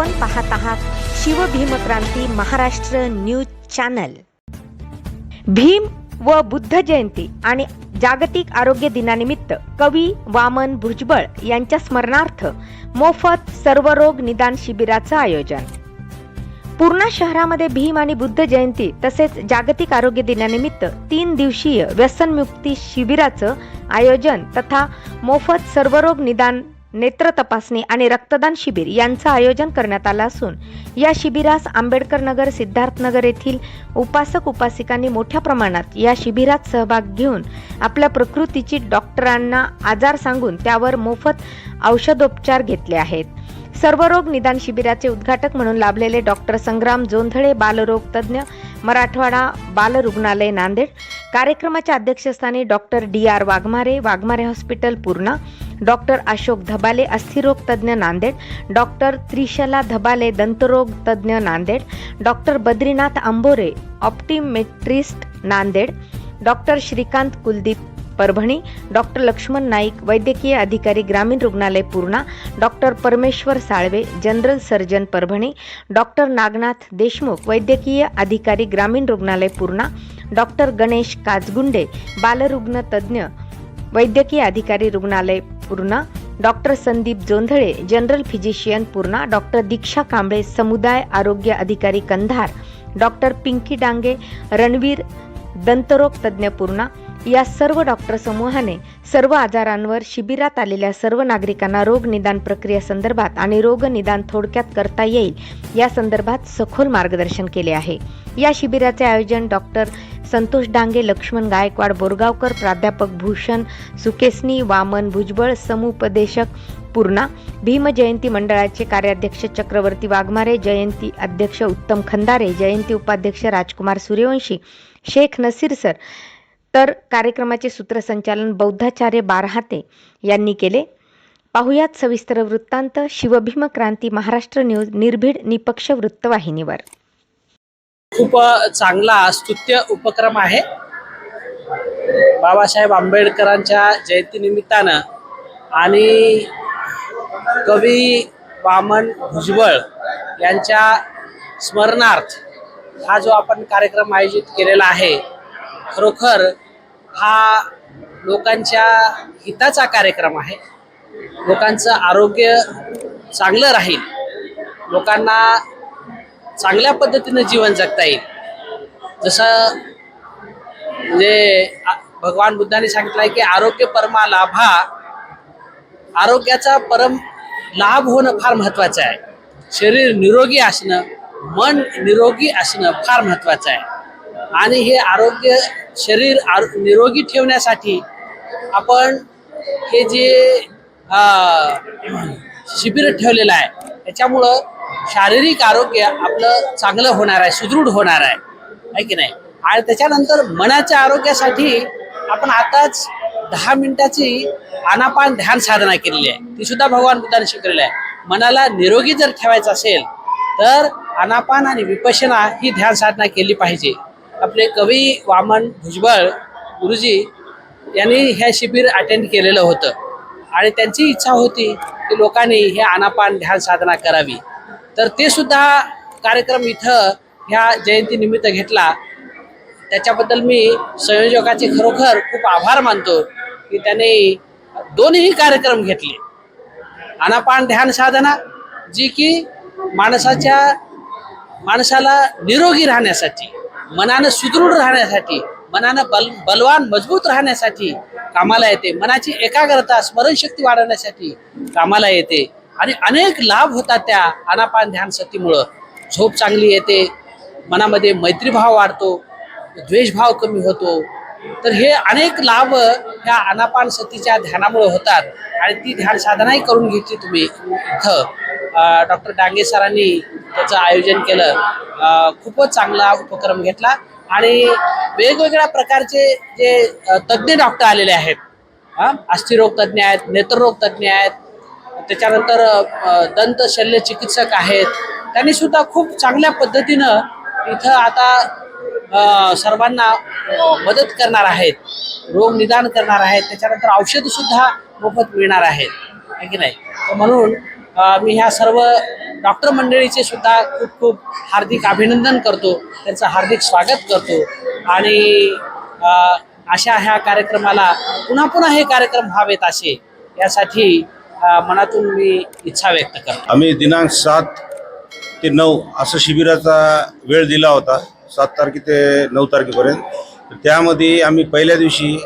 आपण पाहत आहात शिवभीमक्रांती महाराष्ट्र न्यूज चॅनल. भीम व बुद्ध जयंती आणि जागतिक आरोग्य दिनानिमित्त कवी वामन भुजबळ यांच्या स्मरणार्थ मोफत सर्वरोग निदान शिबिराचं आयोजन. पूर्णा शहरामध्ये भीम आणि बुद्ध जयंती तसेच जागतिक आरोग्य दिनानिमित्त तीन दिवसीय व्यसनमुक्ती शिबिराचं आयोजन तथा मोफत सर्वरोग निदान नेत्र तपासणी आणि रक्तदान शिबिर यांचं आयोजन करण्यात आलं असून या शिबिरास आंबेडकर नगर सिद्धार्थनगर येथील उपासक उपासिकांनी मोठ्या प्रमाणात या शिबिरात सहभाग घेऊन आपल्या प्रकृतीची डॉक्टरांना आजार सांगून त्यावर मोफत औषधोपचार घेतले आहेत. सर्वरोग निदान शिबिराचे उद्घाटक म्हणून लाभलेले डॉक्टर संग्राम जोंधळे बालरोग तज्ज्ञ मराठवाडा बाल रुग्णालय नांदेड. कार्यक्रमाच्या अध्यक्षस्थानी doctor D R Waghmare Waghmare hospital Purna doctor Ashok Dhabale अस्थिरोग तज्ज्ञ नांदेड. डॉक्टर त्रिशला धबाले दंतरोग तज्ज्ञ Nanded. Doctor Badrinath Ambore optometrist Nanded. Doctor Shrikant Kuldeep Parbhani. Doctor Laxman Naik वैद्यकीय अधिकारी ग्रामीण रुग्णालय Purna. Doctor Parmeshwar Salve general surgeon Parbhani. Doctor Nagnath Deshmukh वैद्यकीय अधिकारी ग्रामीण रुग्णालय पूर्णा. डॉक्टर गणेश काजगुंडे बालरुग्ण तज्ज्ञ वैद्यकीय अधिकारी रुग्णालय Purna doctor Sandeep Jondhale general physician Purna doctor Diksha Kamble समुदाय आरोग्य अधिकारी कंधार डॉक्टर पिंकी डांगे रणवीर दंतरोग तज्ज्ञ पूर्णा या सर्व डॉक्टर समूहाने सर्व आजारांवर शिबिरात आलेल्या सर्व नागरिकांना रोग निदान प्रक्रियेसंदर्भात आणि रोग निदान थोडक्यात करता येईल या संदर्भात सखोल मार्गदर्शन केले आहे. या शिबिराचे आयोजन डॉक्टर संतोष डांगे लक्ष्मण गायकवाड बोरगावकर प्राध्यापक भूषण सुकेसनी वामन भुजबळ समुपदेशक पूर्णा भीम जयंती मंडळाचे कार्याध्यक्ष चक्रवर्ती वाघमारे जयंती अध्यक्ष उत्तम खंदारे जयंती उपाध्यक्ष राजकुमार सूर्यवंशी शेख नसीर सर तर कार्यक्रमाचे सूत्रसंचालन बौद्धाचार्य बारहाते यांनी केले. पाहुयात सविस्तर वृत्तांत शिवभीम क्रांती महाराष्ट्र न्यूज निर्भीड निपक्ष वृत्तवाहिनीवर. खूप चांगला स्तुत्य उपक्रम आहे. बाबासाहेब आंबेडकरांच्या जयंतीनिमित्तानं आणि कवी वामन भुजबळ यांच्या स्मरणार्थ हा जो आपण कार्यक्रम आयोजित केलेला आहे खरोखर हा लोकांच्या हिताचा कार्यक्रम आहे. लोकांचं आरोग्य चांगलं राहील. लोकांना चांगल्या पद्धतीनं जीवन जगता येईल. जसं म्हणजे भगवान बुद्धाने सांगितलं आहे की आरोग्य परमा लाभा आरोग्याचा परम लाभ होणं फार महत्त्वाचं आहे. शरीर निरोगी असणं मन निरोगी असणं फार महत्त्वाचं आहे. आणि हे आरोग्य शरीर आरो निरोगी ठेवण्यासाठी आपण हे जे शिबिर ठेवलेलं आहे त्याच्यामुळं शारीरिक आरोग्य आपलं चांगलं होणार आहे सुदृढ होणार आहे. आहे की नाही? आणि त्याच्यानंतर मनाच्या आरोग्यासाठी आपण आताच दहा मिनिटाची आनापान ध्यान साधना केलेली आहे. ती सुद्धा भगवान बुद्धाने शिकलेली आहे. मनाला निरोगी जर ठेवायचं असेल तर आनापान आणि विपशना ही ध्यान साधना केली पाहिजे. आपले कवी वामन भुजबळ गुरुजी यांनी हे शिबिर अटेंड केलेलं होतं. आणि त्यांची इच्छा होती की लोकांनी हे आनापान ध्यान साधना करावी. तर ते सुद्धा कार्यक्रम इथं ह्या जयंतीनिमित्त घेतला. त्याच्याबद्दल मी संयोजकाचे खरोखर खूप आभार मानतो की त्यांनी दोन्ही कार्यक्रम घेतले. आनापान ध्यान साधना जी की माणसाच्या माणसाला निरोगी राहण्यासाठी. मनानं सुदृढ राहण्यासाठी मनानं बल बलवान मजबूत राहण्यासाठी कामाला येते. मनाची एकाग्रता स्मरणशक्ती वाढवण्यासाठी कामाला येते. आणि अनेक लाभ होतात त्या अनापान ध्यान सतीमुळं. झोप चांगली येते मनामध्ये मैत्रीभाव वाढतो द्वेषभाव कमी होतो. तर हे अनेक लाभ ह्या अनापान सतीच्या ध्यानामुळे होतात. आणि ती ध्यान साधनाही करून घेतली तुम्ही इथं. डॉक्टर डांगे सरांनी त्याचं आयोजन केलं. खूपच चांगला उपक्रम घेतला. आणि वेगवेगळ्या प्रकारचे जे तज्ज्ञ डॉक्टर आलेले आहेत. हा अस्थिरोग तज्ज्ञ आहेत नेत्ररोग तज्ज्ञ आहेत. त्याच्यानंतर दंत शल्य चिकित्सक आहेत. त्यांनी सुद्धा खूप चांगल्या पद्धतीनं इथं आता सर्वांना मदत करणार आहेत. रोग निदान करणार आहेत. त्याच्यानंतर औषधसुद्धा मोफत मिळणार आहेत. है की नाही? तर म्हणून मी ह्या सर्व डॉक्टर मंडळीचे सुद्धा खूप खूप हार्दिक अभिनंदन करतो. त्यांचं हार्दिक स्वागत करतो. आणि अशा ह्या कार्यक्रमाला पुन्हा पुन्हा हे कार्यक्रम व्हावेत असे यासाठी मनातून मी इच्छा व्यक्त करतो. आम्ही दिनांक सात ते नऊ असं शिबिराचा वेळ दिला होता. सात तारखे ते नऊ तारखेपर्यंत. त्यामध्ये आम्ही पहिल्या दिवशी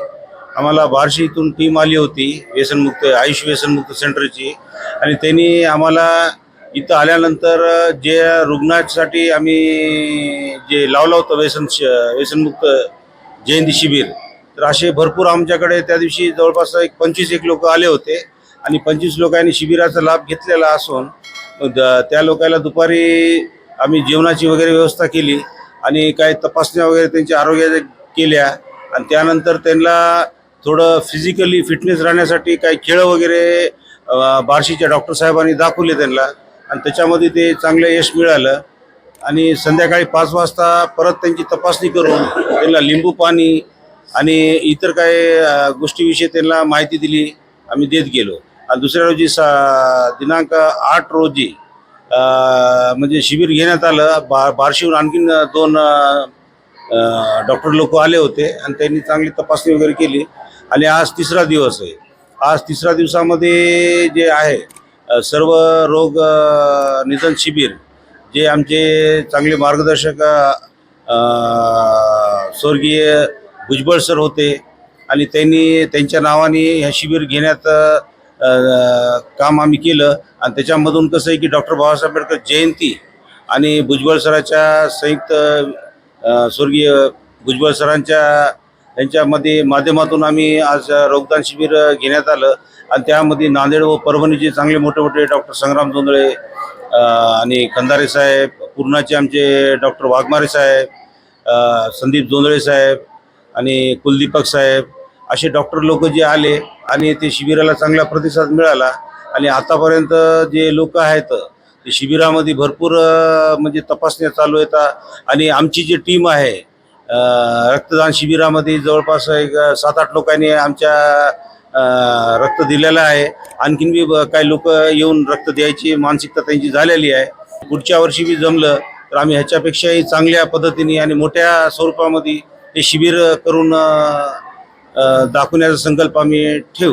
आम्हाला बार्शी इथून टीम आली होती व्यसनमुक्त आयुष व्यसनमुक्त सेंटरची. आणि त्यांनी आम्हाला इथं आल्यानंतर जे रुग्णासाठी आम्ही जे लावलं होतं व्यसन व्यसनमुक्त जयंती शिबिर तर असे भरपूर आमच्याकडे त्या दिवशी जवळपास एक पंचवीस एक लोक आले होते. आणि पंचवीस लोकांनी शिबिराचा लाभ घेतलेला असून द- त्या लोकांना दुपारी आम्ही जेवणाची वगैरे व्यवस्था केली. आणि काही तपासण्या वगैरे त्यांच्या आरोग्याच्या केल्या. आणि त्यानंतर त्यांना थोडं फिजिकली फिटनेस राहण्यासाठी काही खेळ वगैरे बार्शीच्या डॉक्टर साहेबांनी दाखवले त्यांना. आणि त्याच्यामध्ये ते चांगलं यश मिळालं. आणि संध्याकाळी पाच वाजता परत त्यांची तपासणी करून त्यांना लिंबू पाणी आणि इतर काही गोष्टीविषयी त्यांना माहिती दिली. आम्ही देत गेलो. आणि दुसऱ्या रोजी सा दिनांक आठ रोजी म्हणजे शिबिर घेण्यात आलं. बा बार्शीहून आणखीन दोन डॉक्टर लोक आले होते. आणि त्यांनी चांगली तपासणी वगैरे केली. आणि आज तिसरा दिवस आहे. आज तिसऱ्या दिवसामध्ये जे आहे सर्व रोग निधन शिबिर जे आमचे चांगले मार्गदर्शक स्वर्गीय भुजबळ सर होते आणि त्यांनी त्यांच्या नावाने हे शिबिर घेण्यात काम आम्ही केलं. आणि त्याच्यामधून कसं आहे की डॉक्टर बाबासाहेब आंबेडकर जयंती आणि भुजबळ सराच्या संयुक्त स्वर्गीय भुजबळ सरांच्या यांच्यामध्ये माध्यमातून आम्ही आज रक्तदान शिबिर घेण्यात आलं. आणि त्यामध्ये नांदेड व परभणीचे चांगले मोठे मोठे डॉक्टर संग्राम जोंधळे आणि खंदारे साहेब पूर्णाचे आमचे डॉक्टर वाघमारे साहेब संदीप जोंधळे साहेब आणि कुलदीपक साहेब असे डॉक्टर लोक जे आले आणि ते शिबिराला चांगला प्रतिसाद मिळाला. आणि आतापर्यंत जे लोक आहेत ते शिबिरामध्ये भरपूर म्हणजे तपासण्या चालू येतात आणि आमची जी टीम आहे रक्तदान शिबिरामध्ये जवळपास एक सात आठ लोकांनी आमच्या रक्त दिलेलं आहे. आणखीन बी काही लोक येऊन रक्त द्यायची मानसिकता त्यांची झालेली आहे. पुढच्या वर्षी बी जमलं तर आम्ही ह्याच्यापेक्षाही चांगल्या पद्धतीने आणि मोठ्या स्वरूपामध्ये हे शिबिर करून दाखवण्याचा संकल्प आम्ही ठेवू.